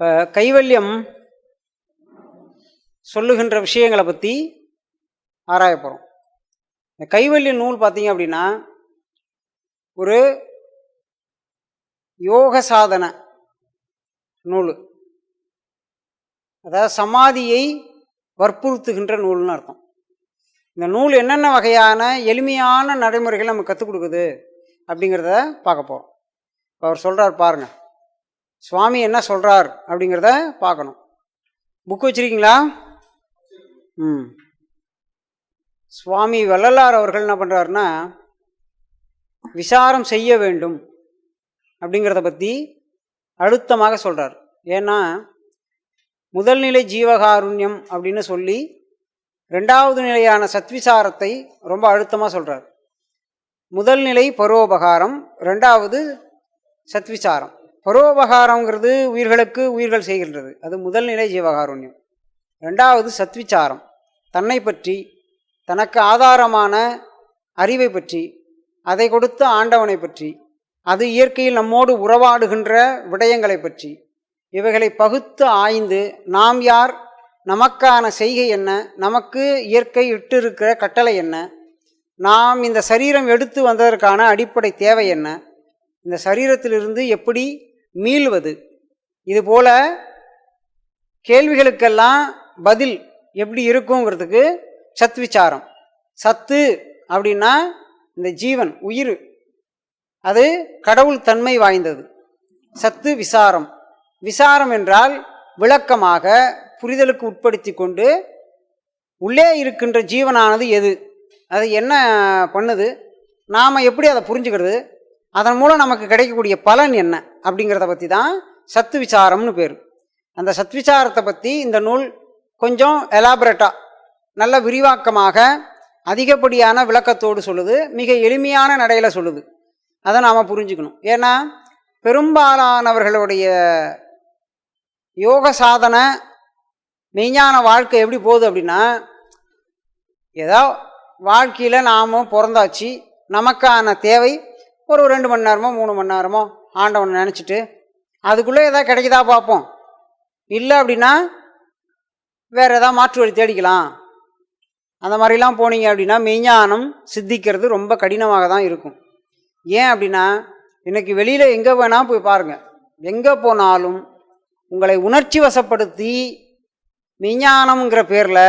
இப்போ கைவல்யம் சொல்லுகின்ற விஷயங்களை பற்றி ஆராய போகிறோம் இந்த கைவல்ய நூல் பார்த்தீங்க அப்படின்னா ஒரு யோக சாதன நூல். அதாவது சமாதியை வற்புறுத்துகின்ற நூல்னு அர்த்தம். இந்த நூல் என்னென்ன வகையான எளிமையான நடைமுறைகள் நமக்கு கற்றுக் கொடுக்குது அப்படிங்கிறத பார்க்க போகிறோம் இப்போ அவர் சொல்கிறார் பாருங்கள் சுவாமி என்ன சொல்கிறார் அப்படிங்கிறத பார்க்கணும். புக் வச்சுருக்கீங்களா? ம். சுவாமி வள்ளலார் அவர்கள் என்ன பண்ணுறாருன்னா விசாரம் செய்ய வேண்டும் அப்படிங்கிறத பற்றி அழுத்தமாக சொல்கிறார் ஏன்னா முதல்நிலை ஜீவகாருண்யம் அப்படின்னு சொல்லி ரெண்டாவது நிலையான சத்விசாரத்தை ரொம்ப அழுத்தமாக சொல்கிறார் முதல் நிலை பரோபகாரம் ரெண்டாவது சத்விசாரம். பரோபகாரங்கிறது உயிர்களுக்கு உயிர்கள் செய்கின்றது. அது முதல் நிலை ஜீவகாருண்யம். ரெண்டாவது சத்விச்சாரம் தன்னை பற்றி தனக்கு ஆதாரமான அறிவை பற்றி அதை கொடுத்த ஆண்டவனை பற்றி அது இயற்கையில் நம்மோடு உறவாடுகின்ற விடயங்களை பற்றி இவைகளை பகுத்து ஆய்ந்து நாம் யார் நமக்கான செய்கை என்ன நமக்கு இயற்கை இட்டிருக்கிற கட்டளை என்ன நாம் இந்த சரீரம் எடுத்து வந்ததற்கான அடிப்படை தேவை என்ன இந்த சரீரத்திலிருந்து எப்படி மீள்வது. இதுபோல் கேள்விகளுக்கெல்லாம் பதில் எப்படி இருக்குங்கிறதுக்கு சத் விசாரம். சத்து அப்படின்னா இந்த ஜீவன் உயிர். அது கடவுள் தன்மை வாய்ந்தது. சத்து விசாரம். விசாரம் என்றால் விளக்கமாக புரிதலுக்கு உட்படுத்தி கொண்டு உள்ளே இருக்கின்ற ஜீவனானது எது? அது என்ன பண்ணுது? நாம் எப்படி அதை புரிஞ்சுக்கிறது? அதன் மூலம் நமக்கு கிடைக்கக்கூடிய பலன் என்ன? அப்படிங்கிறத பற்றி தான் சத்து விசாரம்னு பேர். அந்த சத் விசாரத்தை பற்றி இந்த நூல் கொஞ்சம் எலாபரேட்டாக நல்ல விரிவாக்கமாக அதிகப்படியான விளக்கத்தோடு சொல்லுது மிக எளிமையான நடையில் சொல்லுது. அதை நாம் புரிஞ்சுக்கணும். ஏன்னா பெரும்பாலானவர்களுடைய யோக சாதனை மெய்ஞான வாழ்க்கை எப்படி போகுது அப்படின்னா ஏதோ வாழ்க்கையில் நாம் பிறந்தாச்சு நமக்கான தேவை ஒரு ரெண்டு மணி நேரமோ மூணு மணி நேரமோ ஆண்டவனை நினச்சிட்டு அதுக்குள்ளே எதாவது கிடைக்குதா பார்ப்போம். இல்லை அப்படின்னா வேறு எதாவது மாற்று வழி தேடிக்கலாம். அந்த மாதிரிலாம் போனீங்க அப்படின்னா மெய்ஞானம் சித்திக்கிறது ரொம்ப கடினமாக தான் இருக்கும். ஏன் அப்படின்னா இன்றைக்கி வெளியில் எங்கே வேணால் போய் பாருங்கள் எங்கே போனாலும் உங்களை உணர்ச்சி வசப்படுத்தி மெய்ஞானம்ங்கிற பேரில்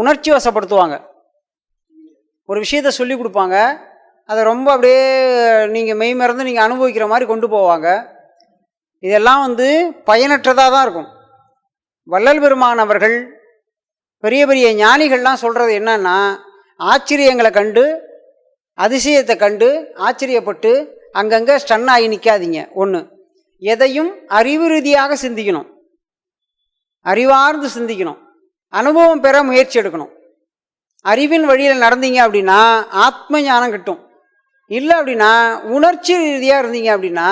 உணர்ச்சி வசப்படுத்துவாங்க. ஒரு விஷயத்த சொல்லி கொடுப்பாங்க. அதை ரொம்ப அப்படியே நீங்கள் மெய் மறந்து நீங்கள் அனுபவிக்கிற மாதிரி கொண்டு போவாங்க. இதெல்லாம் வந்து பயனற்றதாக தான் இருக்கும். வள்ளல் பெருமான் அவர்கள் பெரிய பெரிய ஞானிகள்லாம் சொல்கிறது என்னன்னா ஆச்சரியங்களை கண்டு அதிசயத்தை கண்டு ஆச்சரியப்பட்டு அங்கங்கே ஸ்டன் ஆகி நிற்காதீங்க ஒன்று எதையும் அறிவு ரீதியாக சிந்திக்கணும். அறிவார்ந்து சிந்திக்கணும். அனுபவம் பெற முயற்சி எடுக்கணும். அறிவின் வழியில் நடந்தீங்க அப்படின்னா ஆத்ம ஞானம் கிட்டும். இல்லை அப்படின்னா உணர்ச்சி ரீதியாக இருந்தீங்க அப்படின்னா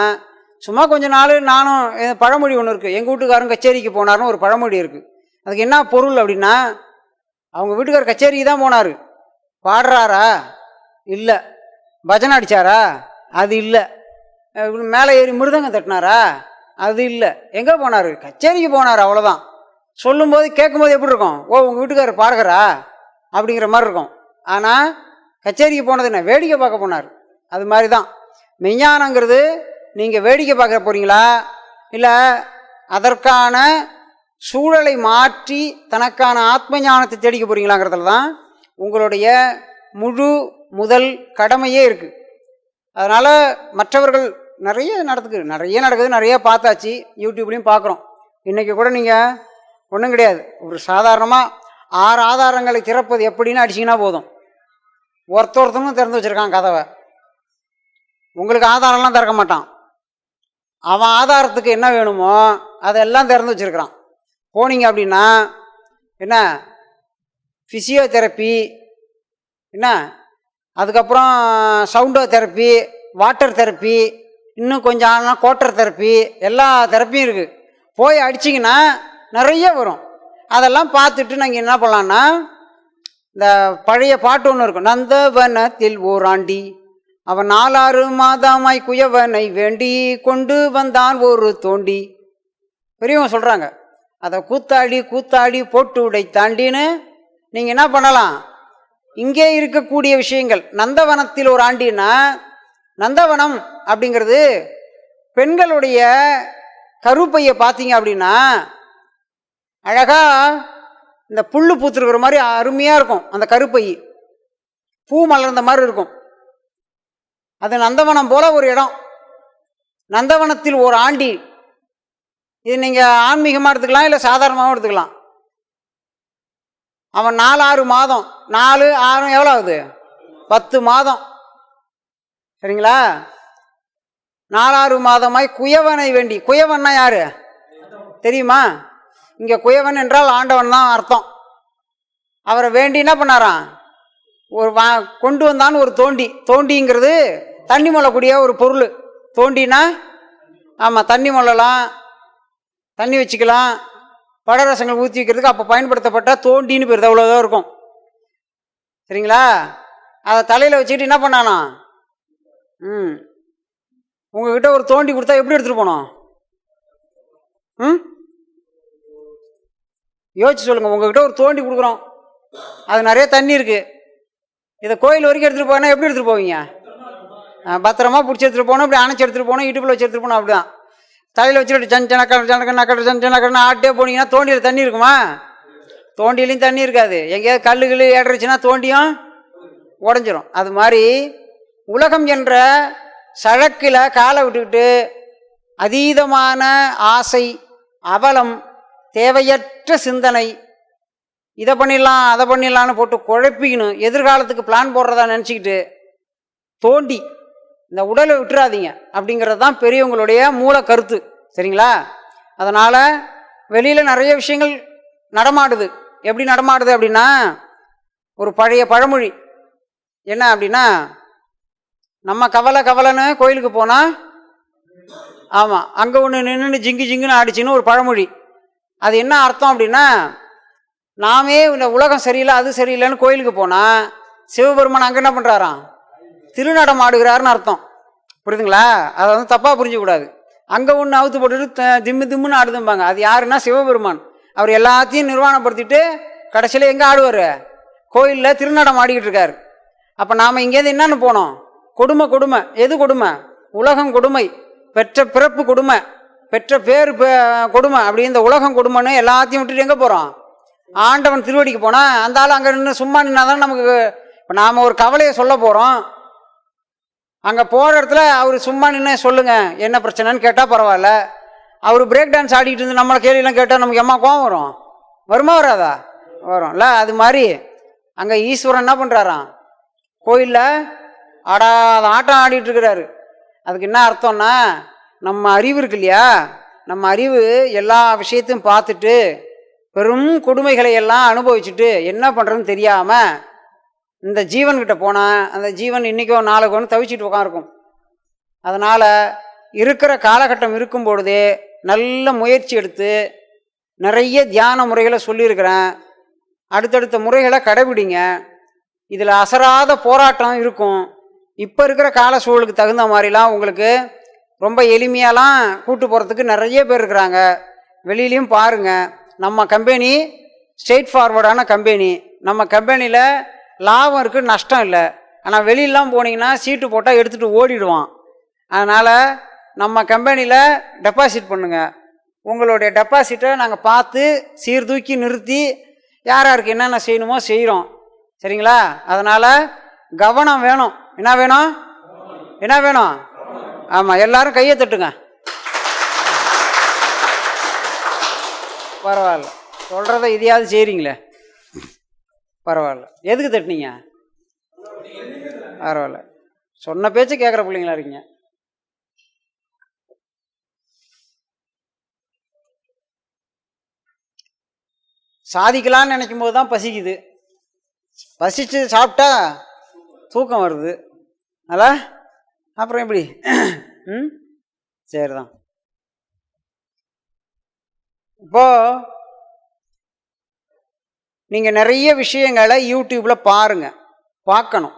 சும்மா கொஞ்ச நாள் நானும் பழமொழி ஒன்று இருக்குது எங்கள் வீட்டுக்காரரும் கச்சேரிக்கு போனார்னு ஒரு பழமொழி இருக்குது அதுக்கு என்ன பொருள் அப்படின்னா அவங்க வீட்டுக்காரர் கச்சேரிக்கு தான் போனார். பாடுறாரா? இல்லை. பஜனை அடித்தாரா அது இல்லை. மேலே ஏறி மிருதங்கம் தட்டினாரா? அது இல்லை. எங்கே போனார்? கச்சேரிக்கு போனார் அவ்வளோதான் சொல்லும்போது கேட்கும்போது எப்படி இருக்கும்? ஓ உங்கள் வீட்டுக்காரர் பாடுகிறா அப்படிங்கிற மாதிரி இருக்கும். ஆனால் கச்சேரிக்கு போனது என்ன? வேடிக்கை பார்க்க போனார். அது மாதிரி தான் விஞ்ஞானங்கிறது நீங்கள் வேடிக்கை பார்க்க போகிறீங்களா இல்லை அதற்கான சூழலை மாற்றி தனக்கான ஆத்ம ஞானத்தை தேடிக்க போகிறீங்களாங்கிறதுல தான் உங்களுடைய முழு முதல் கடமையே இருக்குது அதனால் மற்றவர்கள் நிறைய நடக்குது நிறைய நடக்குது நிறைய பார்த்தாச்சு யூடியூப்லேயும் பார்க்குறோம் இன்றைக்கி கூட நீங்கள் ஒன்றும் கிடையாது. ஒரு சாதாரணமாக ஆறு ஆதாரங்களை திறப்பது எப்படின்னு அடிச்சிங்கன்னா போதும். ஒருத்த ஒருத்தனும் திறந்து வச்சுருக்கான் கதவை. உங்களுக்கு ஆதாரம்லாம் திறக்க மாட்டான். அவன் ஆதாரத்துக்கு என்ன வேணுமோ அதெல்லாம் திறந்து வச்சுருக்கிறான். போனீங்க அப்படின்னா என்ன ஃபிசியோதெரப்பி என்ன அதுக்கப்புறம் சவுண்டோ தெரப்பி வாட்டர் தெரப்பி இன்னும் கொஞ்சம் ஆனால் கோட்டர் தெரப்பி எல்லா தெரப்பியும் இருக்குது போய் அடிச்சிங்கன்னா நிறைய வரும். அதெல்லாம் பார்த்துட்டு நாங்கள் என்ன பண்ணலான்னா இந்த பழைய பாட்டு ஒன்று இருக்கும். நந்தவனத்தில் ஓராண்டி அவன் நாலாறு மாதமாய் குயவனை வேண்டி கொண்டு வந்தான் ஒரு தோண்டி. பெரியவங்க சொல்கிறாங்க அதை கூத்தாடி கூத்தாடி போட்டு உடை தாண்டின்னு நீங்கள் என்ன பண்ணலாம்? இங்கே இருக்கக்கூடிய விஷயங்கள் நந்தவனத்தில் ஒரு ஆண்டின்னா நந்தவனம் அப்படிங்கிறது பெண்களுடைய கருப்பையை பார்த்தீங்க அப்படின்னா அழகாக இந்த புல் பூத்துருக்கிற மாதிரி அருமையாக இருக்கும் அந்த கருப்பை. பூ மலர்ந்த மாதிரி இருக்கும். அது நந்தவனம் போல ஒரு இடம். நந்தவனத்தில் ஒரு ஆண்டி. இது நீங்கள் ஆன்மீகமாக எடுத்துக்கலாம் இல்லை சாதாரணமாகவும் எடுத்துக்கலாம். அவன் நாலு ஆறு மாதம். நாலு ஆறு எவ்வளோ ஆகுது? பத்து மாதம். சரிங்களா? நாலாறு மாதமாய் குயவனை வேண்டி. குயவன்னா யாரு? தெரியுமா? இங்கே குயவன் என்றால் ஆண்டவன் தான் அர்த்தம். அவரை வேண்டி என்ன பண்ணாராம்? ஒரு வா கொண்டு வந்தான்னு ஒரு தோண்டி. தோண்டிங்கிறது தண்ணி மொழக்கூடிய ஒரு பொருள். தோண்டினா ஆமாம் தண்ணி மொழலாம் தண்ணி வச்சுக்கலாம். படரசங்கள் ஊற்றி வைக்கிறதுக்கு அப்போ பயன்படுத்தப்பட்ட தோண்டின்னு பேர். அவ்வளோதான் இருக்கும். சரிங்களா? அதை தலையில் வச்சுக்கிட்டு என்ன பண்ணானா? ம். உங்ககிட்ட ஒரு தோண்டி கொடுத்தா எப்படி எடுத்துகிட்டு போனோம்? ம்? யோசிச்சு சொல்லுங்கள் உங்ககிட்ட ஒரு தோண்டி கொடுக்குறோம். அது நிறைய தண்ணி இருக்குது இதை கோயில் வரைக்கும் எடுத்துகிட்டு போனால் எப்படி எடுத்துகிட்டு போவீங்க? பத்திரமா பிடிச்சி எடுத்துகிட்டு போகணும் இப்படி அணைச்சி எடுத்துகிட்டு போகணும் இடுப்பில் வச்சு எடுத்துகிட்டு போகணும் அப்படிதான். தலையில் வச்சுட்டு சன் சனக்கர் சனக்கர் நக்கர் சன் சனக்கர்னு ஆட்டே போனீங்கன்னா தோண்டியில் தண்ணி இருக்குமா? தோண்டிலையும் தண்ணி இருக்காது. எங்கேயாவது கல்லு கில்லு ஏடுறச்சுன்னா தோண்டியும் உடஞ்சிரும். அது மாதிரி உலகம் என்ற சழக்கில் காலை விட்டுக்கிட்டு அதீதமான ஆசை அவலம் தேவையற்ற சிந்தனை இதை பண்ணிடலாம் அதை பண்ணிடலான்னு போட்டு குழப்பிக்கணும். எதிர்காலத்துக்கு பிளான் போடுறதா நினச்சிக்கிட்டு தோண்டி இந்த உடலை விட்டுறாதீங்க அப்படிங்கிறது தான் பெரியவங்களுடைய மூல கருத்து. சரிங்களா? அதனால் வெளியில் நிறைய விஷயங்கள் நடமாடுது. எப்படி நடமாடுது அப்படின்னா ஒரு பழைய பழமொழி. என்ன அப்படின்னா நம்ம கவலை கவலைன்னு கோயிலுக்கு போனால் ஆமாம் அங்கே ஒன்று நின்று ஜிங்கு ஜிங்குன்னு ஆடிச்சுன்னு ஒரு பழமொழி. அது என்ன அர்த்தம் அப்படின்னா நாமே இந்த உலகம் சரியில்லை அது சரியில்லைன்னு கோயிலுக்கு போனால் சிவபெருமான் அங்கே என்ன பண்ணுறாராம் திருநடம் ஆடுகிறாருன்னு அர்த்தம். புரியுதுங்களா? அதை வந்து தப்பாக புரிஞ்சக்கூடாது. அங்கே ஒன்று அவுத்து போட்டுட்டு த- திம்மு திம்முன்னு ஆடுதும்பாங்க. அது யாருன்னா சிவபெருமான். அவர் எல்லாத்தையும் நிர்வாணப்படுத்திட்டு கடைசியில் எங்கே ஆடுவார்? கோயிலில் திருநடம் ஆடிக்கிட்டு இருக்கார். அப்போ நாம் இங்கேருந்து என்னன்னு போனோம்? கொடுமை கொடுமை. எது கொடுமை? உலகம் கொடுமை. பெற்ற பிறப்பு கொடுமை. பெற்ற பேர் பே- கொடுமை. அப்படி இந்த உலகம் கொடுமைன்னு எல்லாத்தையும் விட்டுட்டு எங்கே போகிறோம் ஆண்டவன் திருவடிக்கு போனால் அந்த ஆள் அங்கே நின்று சும்மா நின்னா தான் நமக்கு இப்போ நாம் ஒரு கவலையை சொல்ல போகிறோம் அங்கே போகிற இடத்துல அவர் சும்மா நின்று சொல்லுங்கள் என்ன பிரச்சனைன்னு கேட்டால் பரவாயில்ல. அவர் பிரேக் டான்ஸ் ஆடிக்கிட்டு இருந்து நம்மளை கேள்வியெல்லாம் கேட்டால் நமக்கு எம்மா கோவம் வரும்? வருமா வராதா? வரும்ல அது மாதிரி. அங்கே ஈஸ்வரன் என்ன பண்ணுறாராம் கோயிலில் ஆடாத ஆட்டம் ஆடிட்டு இருக்கிறாரு. அதுக்கு என்ன அர்த்தம்னா நம்ம அறிவு இருக்கு இல்லையா? நம்ம அறிவு எல்லா விஷயத்தையும் பார்த்துட்டு பெரும் கொடுமைகளை எல்லாம் அனுபவிச்சுட்டு என்ன பண்ணுறதுன்னு தெரியாமல் இந்த ஜீவன்கிட்ட போனால் அந்த ஜீவன் இன்றைக்கோ நாளைக்கோன்னு தவிச்சிட்டு உட்காந்துருக்கும் அதனால் இருக்கிற காலகட்டம் இருக்கும் பொழுதே நல்ல முயற்சி எடுத்து நிறைய தியான முறைகளை சொல்லியிருக்கிறேன். அடுத்தடுத்த முறைகளை கடைபிடிங்க. இதில் அசராத போராட்டம் இருக்கும். இப்போ இருக்கிற கால சூழலுக்கு தகுந்த மாதிரிலாம் உங்களுக்கு ரொம்ப எளிமையாலாம் கூட்டு போகிறதுக்கு நிறைய பேர் இருக்கிறாங்க. வெளியிலையும் பாருங்கள் நம்ம கம்பெனி ஸ்ட்ரெயிட் ஃபார்வர்டான கம்பெனி நம்ம கம்பெனியில் லாபம் இருக்குது நஷ்டம் இல்லை. ஆனால் வெளியிலலாம் போனீங்கன்னா சீட்டு போட்டால் எடுத்துகிட்டு ஓடிடுவான். அதனால் நம்ம கம்பெனியில் டெபாசிட் பண்ணுங்கள் உங்களுடைய டெபாசிட்டை நாங்கள் பார்த்து சீர்தூக்கி நிறுத்தி யார் யாருக்கு என்னென்ன செய்யணுமோ செய்கிறோம் சரிங்களா? அதனால் கவனம் வேணும். என்ன வேணும்? என்ன வேணும்? ஆமாம் எல்லாரும் கையை தட்டுங்க. பரவாயில்ல. சொல்கிறத இதையாவது செய்கிறீங்களே பரவாயில்ல. எதுக்கு தட்டினீங்க? பரவாயில்ல. சொன்ன பேச்சு கேட்குற பிள்ளைங்களா இருக்கீங்க? சாதிக்கலாம்னு நினைக்கும் போது தான் பசிக்குது. பசிச்சு சாப்பிட்டா தூக்கம் வருது. அல்ல அப்புறம் எப்படி? ம்? சரிதான். இப்போ நீங்கள் நிறைய விஷயங்களை யூடியூப்பில் பாருங்கள் பார்க்கணும்.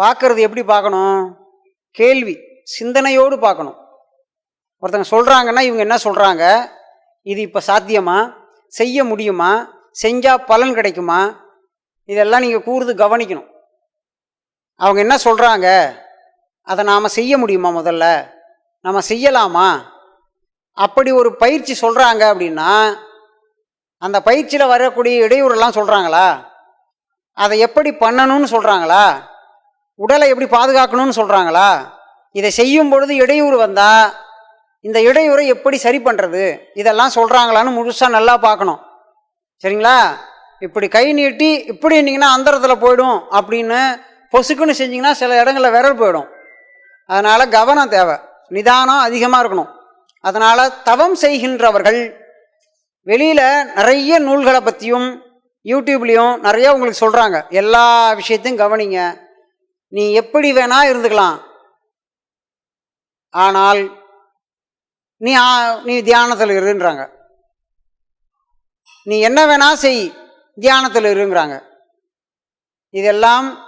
பார்க்கறது எப்படி பார்க்கணும்? கேள்வி சிந்தனையோடு பார்க்கணும். ஒருத்தங்க சொல்கிறாங்கன்னா இவங்க என்ன சொல்கிறாங்க இது இப்போ சாத்தியமா? செய்ய முடியுமா? செஞ்சால் பலன் கிடைக்குமா? இதெல்லாம் நீங்கள் கூர்ந்து கவனிக்கணும். அவங்க என்ன சொல்கிறாங்க அதை நாம் செய்ய முடியுமா முதல்ல? நம்ம செய்யலாமா? அப்படி ஒரு பயிற்சி சொல்கிறாங்க அப்படின்னா அந்த பயிற்சியில் வரக்கூடிய இடையூறெல்லாம் சொல்கிறாங்களா அதை எப்படி பண்ணணும்னு சொல்கிறாங்களா உடலை எப்படி பாதுகாக்கணும்னு சொல்கிறாங்களா இதை செய்யும் பொழுது இடையூறு வந்தால் இந்த இடையூறை எப்படி சரி பண்ணுறது இதெல்லாம் சொல்கிறாங்களான்னு முழுசாக நல்லா பார்க்கணும். சரிங்களா? இப்படி கை நீட்டி இப்படி இருந்தீங்கன்னா அந்தரத்தில் போயிடும் அப்படின்னு பொசுக்குன்னு செஞ்சிங்கன்னா சில இடங்களில் விரல் போயிடும். அதனால் கவனம் தேவை. நிதானம் அதிகமாக இருக்கணும். அதனால் தவம் செய்கின்றவர்கள் வெளியில் நிறைய நூல்களை பற்றியும் யூடியூப்லேயும் நிறைய உங்களுக்கு சொல்கிறாங்க எல்லா விஷயத்தையும் கவனிங்க. நீ எப்படி வேணால் இருந்துக்கலாம். ஆனால் நீ ஆ- நீ தியானத்தில் இருன்றாங்க. நீ என்ன வேணால் செய் தியானத்தில் இருங்கிறாங்க இதெல்லாம்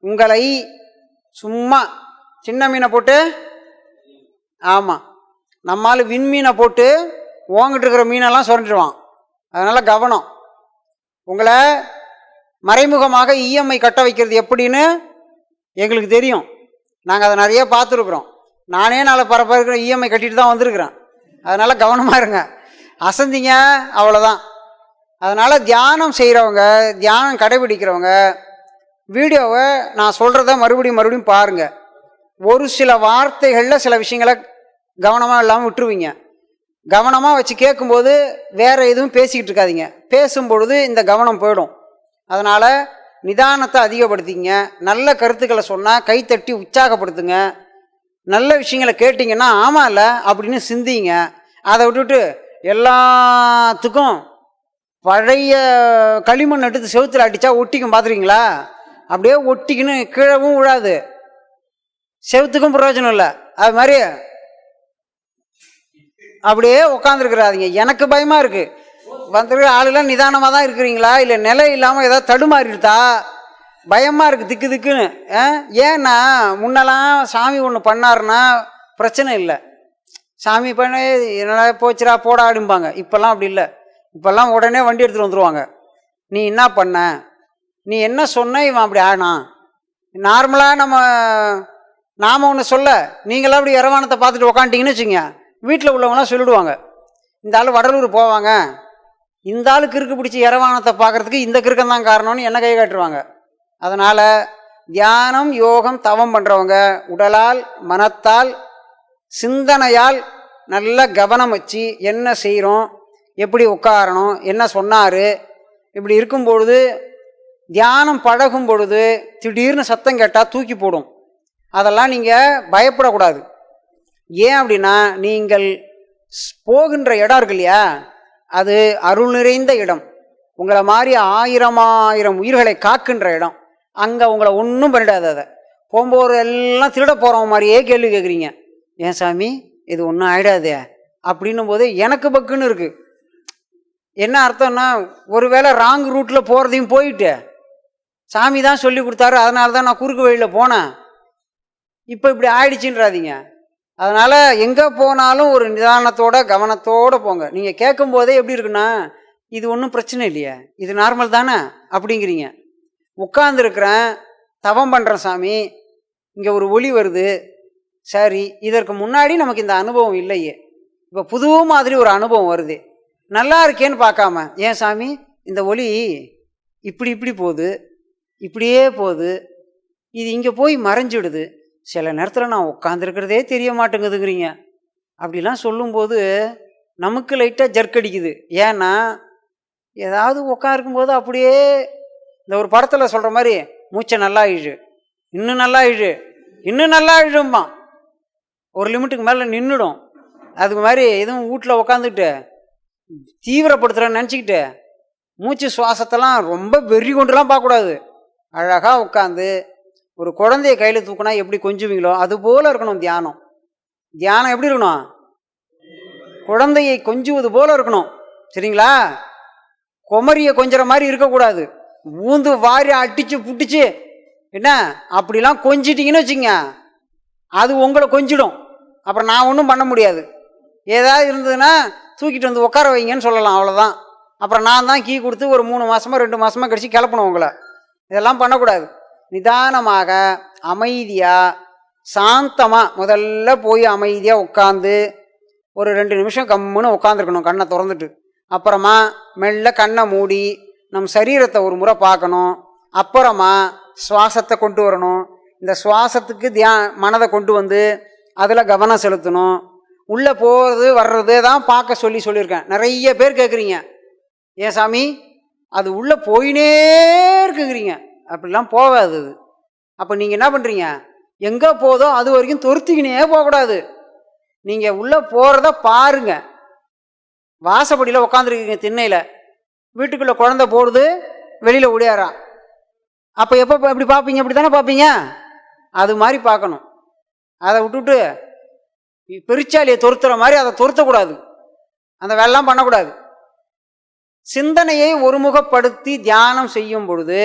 உங்களை சும்மா சின்ன மீனை போட்டு ஆமாம் நம்மால் விண்மீனை போட்டு ஓங்கிட்டு இருக்கிற மீனெல்லாம் சுரண்டிடுவான் அதனால் கவனம். உங்களை மறைமுகமாக இஎம்ஐ கட்ட வைக்கிறது எப்படின்னு எங்களுக்கு தெரியும். நாங்கள் அதை நிறைய பார்த்துருக்குறோம். நானே நாளை பரப்ப இஎம்ஐ கட்டிட்டு தான் வந்திருக்கிறேன். அதனால் கவனமாக இருங்க. அசந்திங்க அவ்வளோதான் அதனால் தியானம் செய்கிறவங்க தியானம் கடைபிடிக்கிறவங்க வீடியோவை நான் சொல்கிறத மறுபடியும் மறுபடியும் பாருங்கள் ஒரு சில வார்த்தைகளில் சில விஷயங்களை கவனமாக இல்லாமல் விட்டுருவீங்க. கவனமாக வச்சு கேட்கும்போது வேறு எதுவும் பேசிக்கிட்டு இருக்காதீங்க. பேசும்பொழுது இந்த கவனம் போயிடும். அதனால் நிதானத்தை அதிகப்படுத்திங்க. நல்ல கருத்துக்களை சொன்னால் கைத்தட்டி உற்சாகப்படுத்துங்க. நல்ல விஷயங்களை கேட்டிங்கன்னா இல்லை அப்படின்னு சிந்திங்க. அதை விட்டுட்டு எல்லாத்துக்கும் பழைய களிமண் எடுத்து செவுத்துல அடித்தா ஒட்டிக்கும் பார்த்துருக்கீங்களா அப்படியே ஒட்டிக்கின்னு கீழவும் விழாது. செவுத்துக்கும் பிரயோஜனம் இல்லை. அது மாதிரி அப்படியே உட்காந்துருக்குறாதீங்க எனக்கு பயமாக இருக்குது வந்துருக்கிற ஆளுலாம் நிதானமாக தான் இருக்கிறீங்களா? இல்லை நிலை இல்லாமல் ஏதாவது தடுமாறிடுதா? பயமாக இருக்குது திக்கு திக்குன்னு. ஆ? ஏன்னா முன்னெல்லாம் சாமி ஒன்று பண்ணாருன்னா பிரச்சனை இல்லை. சாமி பண்ண என்னடா போச்சுரா போட அப்படிம்பாங்க. இப்போல்லாம் அப்படி இல்லை. இப்போல்லாம் உடனே வண்டி எடுத்துகிட்டு வந்துடுவாங்க நீ என்ன பண்ண? நீ என்ன சொன்ன? இவன் அப்படி ஆனான் நார்மலாக நம்ம நாம் ஒன்று சொல்ல. நீங்களாம் அப்படி இரவானத்தை பார்த்துட்டு உக்காண்டிங்கன்னு வச்சுங்க வீட்டில் உள்ளவங்களாம் சொல்லிடுவாங்க இந்த ஆள் வடலூர் போவாங்க இந்த ஆள் கிறுக்கு பிடிச்சி இரவானத்தை பார்க்கறதுக்கு இந்த கிறுக்கம் தான் காரணம்னு என்ன கை காட்டுருவாங்க அதனால் தியானம் யோகம் தவம் பண்ணுறவங்க உடலால் மனத்தால் சிந்தனையால் நல்ல கவனம் வச்சு என்ன செய்கிறோம் எப்படி உட்காரணும் என்ன சொன்னார் இப்படி இருக்கும் பொழுது தியானம் பழகும் பொழுது திடீர்னு சத்தம் கேட்டால் தூக்கி போடும். அதெல்லாம் நீங்கள் பயப்படக்கூடாது. ஏன் அப்படின்னா நீங்கள் போகின்ற இடம் இருக்கு இல்லையா? அது அருள் நிறைந்த இடம். உங்களை மாதிரி ஆயிரம் ஆயிரம் உயிர்களை காக்கின்ற இடம். அங்கே உங்களை ஒன்றும் பண்ணிடாது அதை. போகும்போது எல்லாம் திருட போகிறவங்க மாதிரியே கேள்வி கேட்குறீங்க ஏன் சாமி இது ஒன்றும் ஆயிடாதே? அப்படின்னும் போது எனக்கு பக்குன்னு இருக்குது என்ன அர்த்தம்னா ஒருவேளை ராங் ரூட்டில் போகிறதையும் போயிட்டு சாமி தான் சொல்லி கொடுத்தாரு அதனால தான் நான் குறுக்கு வழியில் போனேன். இப்போ இப்படி ஆயிடுச்சுன்றாதீங்க. அதனால் எங்கே போனாலும் ஒரு நிதானத்தோட கவனத்தோடு போங்க. நீங்கள் கேட்கும் போதே எப்படி இருக்குன்னா இது ஒன்றும் பிரச்சனை இல்லையே இது நார்மல் தானே அப்படிங்கிறீங்க. உட்காந்துருக்குறேன் தவம் பண்ணுறேன் சாமி இங்கே ஒரு ஒளி வருது சரி இதற்கு முன்னாடி நமக்கு இந்த அனுபவம் இல்லையே. இப்போ புது மாதிரி ஒரு அனுபவம் வருது. நல்லா இருக்கேன்னு பார்க்காம ஏன் சாமி இந்த ஒளி இப்படி இப்படி போகுது இப்படியே போகுது இது இங்கே போய் மறைஞ்சிடுது. சில நேரத்தில் நான் உட்காந்துருக்கிறதே தெரிய மாட்டேங்குதுங்கிறீங்க. அப்படிலாம் சொல்லும்போது நமக்கு லைட்டாக ஜர்க் அடிக்குது. ஏன்னா ஏதாவது உட்காருக்கும்போது அப்படியே இந்த ஒரு படத்தில் சொல்கிற மாதிரி மூச்சை நல்லா இழு. இன்னும் நல்லா இழு. இன்னும் நல்லா இழும்மா. ஒரு லிமிட்டுக்கு மேலே நின்றுடும் அதுக்கு மாதிரி எதுவும் வீட்டில் உட்காந்துக்கிட்டு தீவிரப்படுத்துகிறேன்னு நினச்சிக்கிட்டு மூச்சு சுவாசத்தெல்லாம் ரொம்ப வெறி கொண்டுலாம் பார்க்கக்கூடாது. அழகாக உட்காந்து ஒரு குழந்தைய கையில் தூக்குனா எப்படி கொஞ்சுவீங்களோ அது போல இருக்கணும் தியானம். தியானம் எப்படி இருக்கணும்? குழந்தையை கொஞ்சுவது போல இருக்கணும். சரிங்களா? குமரியை கொஞ்சற மாதிரி இருக்கக்கூடாது. ஊந்து வாரி அடிச்சு புட்டிச்சு என்ன? அப்படிலாம் கொஞ்சிட்டிங்கன்னு வச்சுங்க அது உங்களை கொஞ்சிடும். அப்புறம் நான் ஒன்றும் பண்ண முடியாது. ஏதாவது இருந்ததுன்னா தூக்கிட்டு வந்து உட்கார வைங்கன்னு சொல்லலாம் அவ்வளோதான் அப்புறம் நான் தான் கீ கொடுத்து ஒரு மூணு மாதமாக ரெண்டு மாதமாக கழிச்சு கிளப்பணும் உங்களை. இதெல்லாம் பண்ணக்கூடாது. நிதானமாக அமைதியாக சாந்தமாக முதல்ல போய் அமைதியாக உட்காந்து ஒரு ரெண்டு நிமிஷம் கம்முன்னு உட்காந்துருக்கணும் கண்ணை திறந்துட்டு. அப்புறமா மெல்ல கண்ணை மூடி நம் சரீரத்தை ஒரு முறை பார்க்கணும். அப்புறமா சுவாசத்தை கொண்டு வரணும். இந்த சுவாசத்துக்கு தியா மனதை கொண்டு வந்து அதில் கவனம் செலுத்தணும். உள்ளே போகிறது வர்றதே தான் பார்க்க சொல்லி சொல்லியிருக்கேன். நிறைய பேர் கேட்குறீங்க ஏன் சாமி? அது உள்ளே போயினே இருக்குங்கிறீங்க. அப்படிலாம் போகாது அது. அப்போ நீங்கள் என்ன பண்ணுறீங்க எங்கே போதோ அது வரைக்கும் துருத்திக்கினே போகக்கூடாது. நீங்கள் உள்ளே போகிறத பாருங்க. வாசப்படியில் உட்காந்துருக்கீங்க திண்ணையில். வீட்டுக்குள்ளே குழந்தை போடுது வெளியில் ஓடியாரான் அப்போ எப்போ இப்படி பார்ப்பீங்க அப்படி தானே பார்ப்பீங்க அது மாதிரி பார்க்கணும் அதை விட்டுட்டு பெருச்சாலியை துருத்துற மாதிரி அதை துருத்தக்கூடாது. அந்த வேலைலாம் பண்ணக்கூடாது. சிந்தனையை ஒருமுகப்படுத்தி தியானம் செய்யும் பொழுது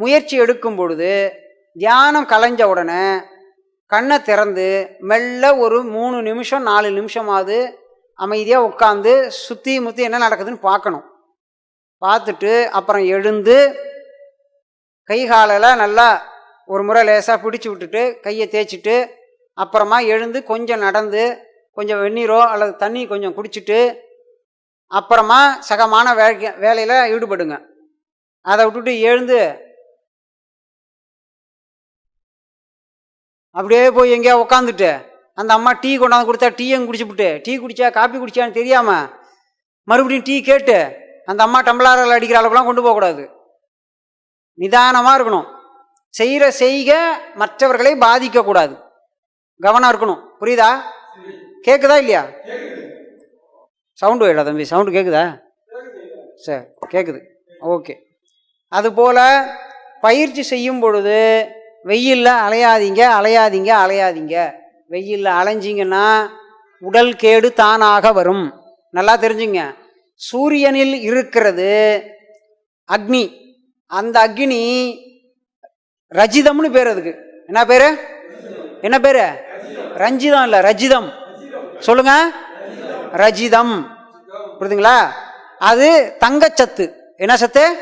முயற்சி எடுக்கும் பொழுது தியானம் கலைஞ்ச உடனே கண்ணை திறந்து மெல்ல ஒரு மூணு நிமிஷம் நாலு நிமிஷமாவது அமைதியாக உட்காந்து சுற்றி முற்றி என்ன நடக்குதுன்னு பார்க்கணும். பார்த்துட்டு அப்புறம் எழுந்து கை காலெல்லாம் நல்லா ஒரு முறை லேசாக பிடிச்சி விட்டுட்டு கையை தேய்ச்சிட்டு அப்புறமா எழுந்து கொஞ்சம் நடந்து கொஞ்சம் வெந்நீரோ அல்லது தண்ணி கொஞ்சம் குடிச்சிட்டு அப்புறமா சகமான வேலை வேலையில் ஈடுபடுங்க. அதை விட்டுட்டு எழுந்து அப்படியே போய் எங்கேயா உக்காந்துட்டு அந்த அம்மா டீ கொண்டாந்து கொடுத்தா டீயும் குடிச்சுப்புட்டு டீ குடிச்சா காப்பி குடிச்சான்னு தெரியாமல் மறுபடியும் டீ கேட்டு அந்த அம்மா டம்ளாரில் அடிக்கிற அளவுக்குலாம் கொண்டு போகக்கூடாது நிதானமாக இருக்கணும். செய்கிற செய்க மற்றவர்களை பாதிக்கக்கூடாது கவனம் இருக்கணும். புரியுதா? கேட்குதா இல்லையா? சவுண்டு வேடா தம்பி? சவுண்டு கேட்குதா சரி கேட்குது ஓகே. அதுபோல் பயிற்சி செய்யும் பொழுது வெயிலில் அலையாதீங்க அலையாதீங்க அலையாதீங்க. வெயிலில் அலைஞ்சிங்கன்னா உடல் கேடு தானாக வரும். நல்லா தெரிஞ்சுங்க. சூரியனில் இருக்கிறது அக்னி. அந்த அக்னி ரஜிதம்னு பேர் அதுக்கு. என்ன பேர்? என்ன பேர்? ரஞ்சிதம் இல்லை ரஜிதம். சொல்லுங்க. ரஜிதம். புரியுதுங்களா? அது தங்கச்சத்து. என்ன சத்து?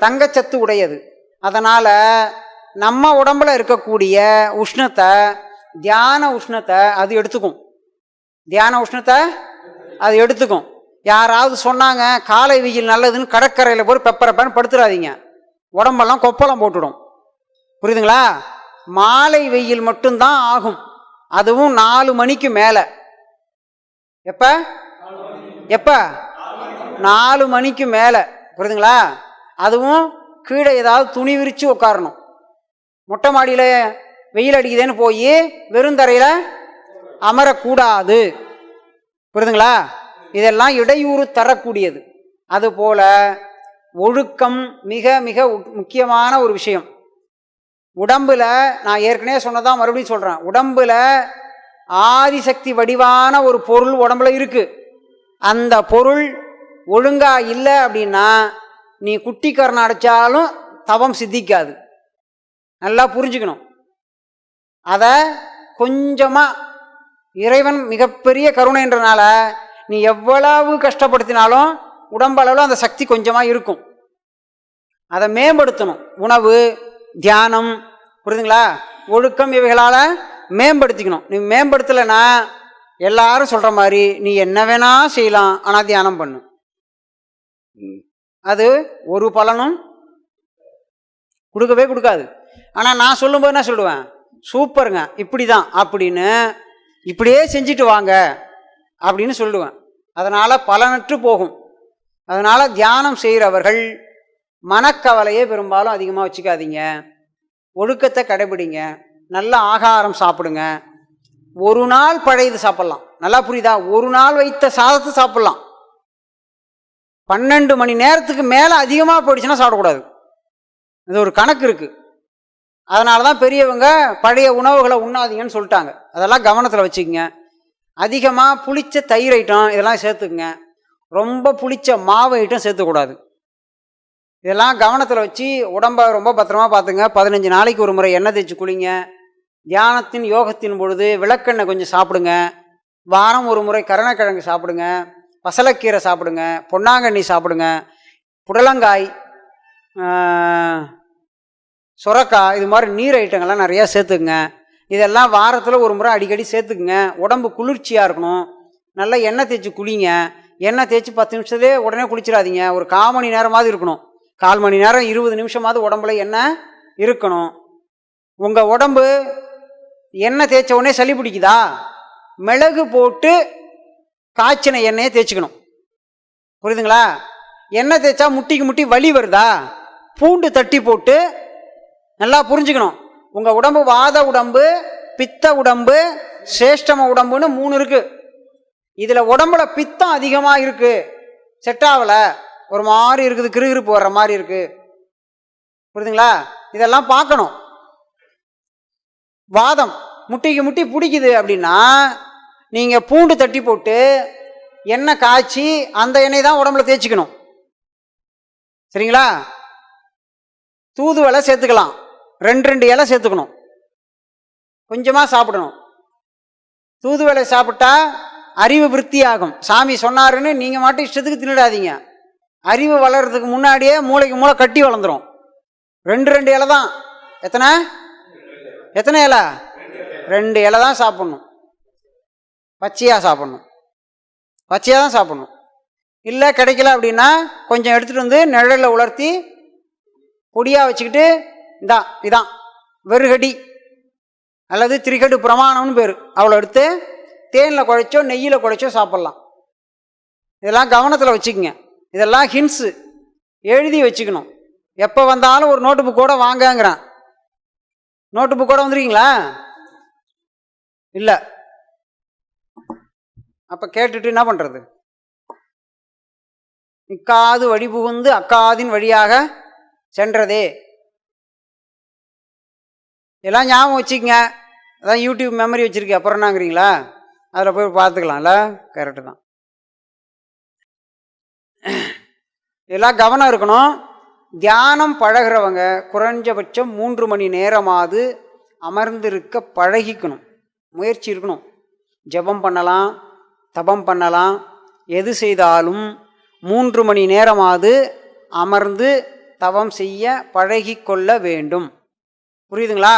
தங்கச்சத்து உடையது. அதனால் நம்ம உடம்புல இருக்கக்கூடிய உஷ்ணத்தை தியான உஷ்ணத்தை அது எடுத்துக்கும். தியான உஷ்ணத்தை அது எடுத்துக்கும். யாராவது சொன்னாங்க காலை வெயில் நல்லதுன்னு கடற்கரையில் போய் பெப்பரப்பான்னு படுத்துடாதீங்க உடம்பெல்லாம் கொப்பளம் போட்டுடும். புரியுதுங்களா? மாலை வெயில் மட்டும்தான் ஆகும். அதுவும் நாலு மணிக்கு மேலே. எப்போ? எப்போ? நாலு மணிக்கு மேலே. புரியுதுங்களா? அதுவும் கீழே ஏதாவது துணி விரித்து உட்காரணும். மொட்டை மாடியில் வெயில் அடிக்குதுன்னு போய் வெறுந்தரையில் அமரக்கூடாது. புரியுதுங்களா? இதெல்லாம் இடையூறு தரக்கூடியது. அதுபோல ஒழுக்கம் மிக மிக முக்கியமான ஒரு விஷயம். உடம்பில் நான் ஏற்கனவே சொன்னதான் மறுபடியும் சொல்கிறேன் உடம்பில் ஆதிசக்தி வடிவான ஒரு பொருள் உடம்புல இருக்குது அந்த பொருள் ஒழுங்காக இல்லை அப்படின்னா நீ குட்டிக்கரணம் அடைச்சாலும் தவம் சித்திக்காது. நல்லா புரிஞ்சுக்கணும். அதை கொஞ்சமாக இறைவன் மிகப்பெரிய கருணைன்றனால நீ எவ்வளவு கஷ்டப்படுத்தினாலும் உடம்பளவில் அந்த சக்தி கொஞ்சமாக இருக்கும். அதை மேம்படுத்தணும். உணவு தியானம் புரியுதுங்களா? ஒழுக்கம் இவைகளால் மேம்படுத்திக்கணும். நீ மேம்படுத்தலைன்னா எல்லாரும் சொல்கிற மாதிரி நீ என்ன வேணா செய்யலாம் ஆனால் தியானம் பண்ணு. அது ஒரு பலனும் கொடுக்கவே கொடுக்காது. ஆனால் நான் சொல்லும்போது என்ன சொல்லுவேன்? சூப்பருங்க இப்படி தான் அப்படின்னு இப்படியே செஞ்சுட்டு வாங்க அப்படின்னு சொல்லுவேன். அதனால் பலனற்று போகும். அதனால் தியானம் செய்கிறவர்கள் மனக்கவலையே பெரும்பாலும் அதிகமாக வச்சுக்காதீங்க. ஒழுக்கத்தை கடைபிடிங்க. நல்ல ஆகாரம் சாப்பிடுங்க. ஒரு நாள் பழையது சாப்பிட்லாம். நல்லா புரியுதா? ஒரு நாள் வைத்த சாதத்தை சாப்பிட்லாம். பன்னெண்டு மணி நேரத்துக்கு மேலே அதிகமாக போயிடுச்சுன்னா சாப்பிடக்கூடாது. இது ஒரு கணக்கு இருக்குது அதனால தான் பெரியவங்க பழைய உணவுகளை உண்ணாதீங்கன்னு சொல்லிட்டாங்க. அதெல்லாம் கவனத்தில் வச்சுக்கோங்க. அதிகமாக புளிச்ச தயிர் ஐட்டம் இதெல்லாம் சேர்த்துக்குங்க. ரொம்ப புளிச்ச மாவு ஐட்டம் சேர்த்துக்கூடாது. இதெல்லாம் கவனத்தில் வச்சு உடம்ப ரொம்ப பத்திரமா பார்த்துங்க. பதினஞ்சு நாளைக்கு ஒரு முறை எண்ணெய் தேய்ச்சி குளிங்க. தியானத்தின் யோகத்தின் பொழுது விளக்கெண்ணெய் கொஞ்சம் சாப்பிடுங்க. வாரம் ஒரு முறை கருணக்கிழங்கு சாப்பிடுங்க. பசலக்கீரை சாப்பிடுங்க. பொன்னாங்கண்ணி சாப்பிடுங்க. புடலங்காய் சுரக்காய் இது மாதிரி நீர் ஐட்டங்கள்லாம் நிறையா சேர்த்துக்குங்க. இதெல்லாம் வாரத்தில் ஒரு முறை அடிக்கடி சேர்த்துக்குங்க. உடம்பு குளிர்ச்சியாக இருக்கணும். நல்லா எண்ணெய் தேய்ச்சி குளிங்க. எண்ணெய் தேய்ச்சி பத்து நிமிஷத்துலேயே உடனே குளிச்சிடாதீங்க. ஒரு கால் மணி நேரமாவது இருக்கணும். கால் மணி நேரம் இருபது நிமிஷமாவது உடம்புல எண்ணெய் இருக்கணும். உங்கள் உடம்பு எண்ணெய் தேய்ச்ச உடனே சளி பிடிக்குதா? மிளகு போட்டு காய்ச்சின எண்ணெயை தேய்ச்சிக்கணும். புரியுதுங்களா? எண்ணெய் தேய்ச்சா முட்டிக்கு முட்டி வலி வருதா? பூண்டு தட்டி போட்டு நல்லா புரிஞ்சுக்கணும். உங்கள் உடம்பு வாத உடம்பு பித்த உடம்பு சேஷ்டம உடம்புன்னு மூணு இருக்குது இதில் உடம்புல பித்தம் அதிகமாக இருக்குது செட் ஆகலை. ஒரு மாதிரி இருக்குது கிருகிருப்பு வர்ற மாதிரி இருக்குது புரியுதுங்களா? இதெல்லாம் பார்க்கணும். வாதம். முட்டிக்கு முட்டி பிடிக்குது அப்படின்னா நீங்கள் பூண்டு தட்டி போட்டு எண்ணெய் காய்ச்சி அந்த எண்ணெய் தான் உடம்புல தேய்ச்சிக்கணும். சரிங்களா? தூதுவலை சேர்த்துக்கலாம். ரெண்டு ரெண்டு இலை சேர்த்துக்கணும். கொஞ்சமாக சாப்பிடணும். தூதுவளை சாப்பிட்டா அறிவு விருத்தி ஆகும் சாமி சொன்னாருன்னு நீங்கள் மட்டும் இஷ்டத்துக்கு தின்னுடாதீங்க. அறிவு வளர்றதுக்கு முன்னாடியே மூளைக்கு மூளை கட்டி வளர்ந்துடும் ரெண்டு ரெண்டு இலை தான். எத்தனை? எத்தனை இலை? ரெண்டு இலை தான் சாப்பிட்ணும். பச்சையாக சாப்பிட்ணும். பச்சையாக தான் சாப்பிட்ணும். இல்லை கிடைக்கல அப்படின்னா கொஞ்சம் எடுத்துகிட்டு வந்து நிழலில் உலர்த்தி பொடியாக வச்சுக்கிட்டு இதான் இதான் வெறுகடி. அல்லது திரிகடு பிரமாணம்னு பேர். அவ்வளோ எடுத்து தேனில் குழைச்சோ நெய்யில் குழைச்சோ சாப்பிட்லாம். இதெல்லாம் கவனத்தில் வச்சுக்கோங்க. இதெல்லாம் ஹின்ஸு எழுதி வச்சுக்கணும். எப்போ வந்தாலும் ஒரு நோட்டு புக்கோட வாங்கங்கிறான். நோட்டு புக்கோட வந்துருக்கீங்களா? இல்லை. அப்போ கேட்டுட்டு என்ன பண்ணுறது நிற்காது வழி புகுந்து அக்காதின் வழியாக சென்றதே. எல்லாம் ஞாபகம் வச்சுக்கங்க. அதான் யூடியூப் மெமரி வச்சுருக்கேன். அப்புறம் என்னங்கிறீங்களா? அதில் போய் பார்த்துக்கலாம்ல? கரெக்டு தான். எல்லாம் கவனம் இருக்கணும். தியானம் பழகிறவங்க குறைஞ்சபட்சம் மூன்று மணி நேரமாவது அமர்ந்திருக்க பழகிக்கணும். முயற்சி இருக்கணும். ஜெபம் பண்ணலாம் தபம் பண்ணலாம். எது செய்தாலும் மூன்று மணி நேரமாவது அமர்ந்து தவம் செய்ய பழகிக்கொள்ள வேண்டும். புரியுதுங்களா?